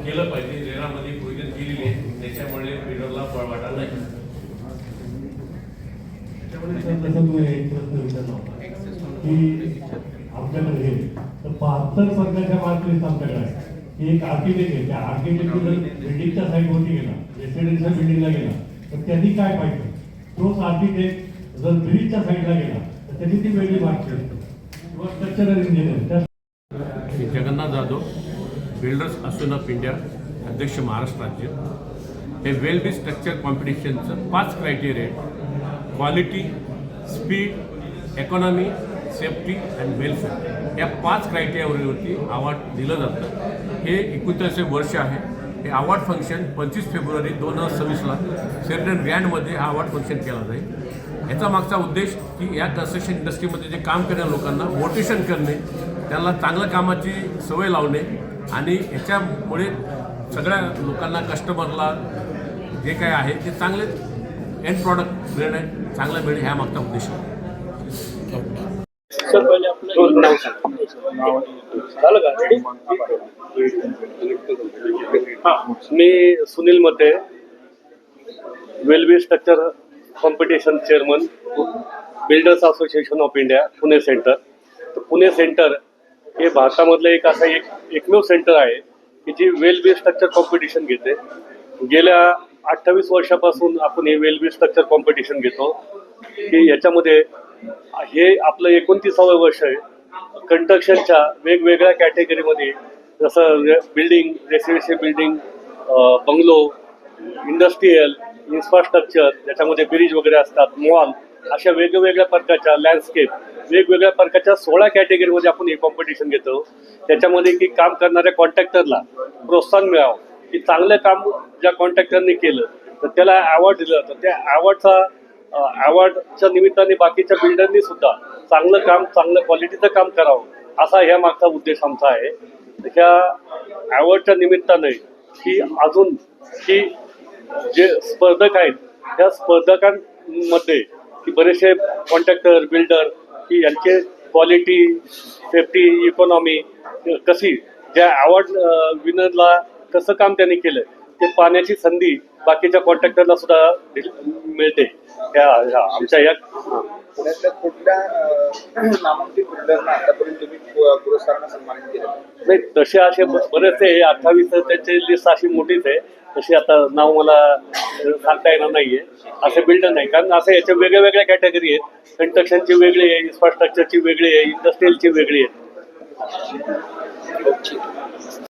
केलं पाहिजे रेरामध्ये प्रोविजन केलेली आहे त्याच्यामुळे फिडरला वाटा नाही तर बहात्तर संघाच्या आमच्याकडे एक आर्किटेक्ट आहे. त्या आर्किटेक्ट बिल्डिंगच्या साईडवरती गेला रेसिडेन्शियल बिल्डिंगला गेला. तर त्यांनी काय पाहिजे तोच आर्किटेक्ट जर ब्रिजच्या साईडला गेला तर त्यांनी ती वेगळी मार्क किंवा structural engineer Jagannath Jadhav builders association of India अध्यक्ष महाराष्ट्र राज्य. हे वेल बी स्ट्रक्चर कॉम्पिटिशनचं पाच क्रायटेरिया आहेत. Quality speed economy safety and welfare या पाच क्रायटेरियावरती अवॉर्ड दिलं जातं. हे एकोणतीसशे वर्ष आहे. हे अवॉर्ड फंक्शन पंचवीस फेब्रुवारी दोन हजार सव्वीसला सेरेटन ग्रँडमध्ये हा अवॉर्ड फंक्शन केला जाईल. याचा मागचा उद्देश की या कन्स्ट्रक्शन इंडस्ट्रीमध्ये जे काम करणाऱ्या लोकांना मोटिवेशन करणे त्यांना चांगल्या कामाची सवय लावणे आणि याच्यामुळे सगळ्या लोकांना कस्टमरला जे काय आहे ते चांगले एंड प्रॉडक्ट मिळणे चांगलं मिळणे ह्या मागचा उद्देश आहे. मी Sunil Mate वेलवे structure competition chairman builders association of India Pune centre तर पुणे सेंटर हे भारतामधलं एक असं एक एकमेव सेंटर आहे की जी वेलबी स्ट्रक्चर कॉम्पिटिशन घेते. गेल्या अठ्ठावीस वर्षापासून आपण हे वेल बी स्ट्रक्चर कॉम्पिटिशन घेतो. की याच्यामध्ये हे आपलं एकोणतीसावं वर्ष आहे. कंस्ट्रक्शनच्या वेगवेगळ्या कॅटेगरीमध्ये जसं building residential building bungalow industrial infrastructure ज्याच्यामध्ये ब्रिज वगैरे असतात मॉल अशा वेगवेगळ्या प्रकारच्या लँडस्केप वेगवेगळ्या प्रकारच्या सोळा कॅटेगरीमध्ये आपण हे कॉम्पिटिशन घेतो. त्याच्यामध्ये की काम करणाऱ्या कॉन्ट्रॅक्टरला प्रोत्साहन मिळावं. की चांगलं काम ज्या कॉन्ट्रॅक्टरने केलं तर त्याला अवॉर्ड दिलं जातं. त्या अवॉर्डचा अवॉर्डच्या निमित्ताने बाकीच्या बिल्डरनी सुद्धा चांगलं काम चांगलं क्वालिटीचं काम करावं असा ह्या मागचा उद्देश आमचा आहे. ह्या अवॉर्डच्या निमित्ताने की अजून की जे स्पर्धक आहेत त्या स्पर्धकांमध्ये की बरेचसे कॉन्ट्रॅक्टर बिल्डर की यांचे क्वालिटी सेफ्टी इकॉनॉमी कशी ज्या अवॉर्ड विनरला कसं काम त्यांनी केलं ते पाहण्याची संधी बाकीच्या कॉन्ट्रॅक्टरला सुद्धा मिळते. ह्या आमच्या या नाही तसे असे बरेचसे अठ्ठावीस त्यांची लिस्ट अशी मोठीच आहे. तशी आता नाव मला सांगता येणार नाहीये. असे बिल्डर नाही. कारण असं याच्या वेगळ्या वेगळ्या कॅटेगरी आहेत. कन्स्ट्रक्शनची वेगळी आहे इन्फ्रास्ट्रक्चरची वेगळी आहे इंडस्ट्रीयलची वेगळी आहे.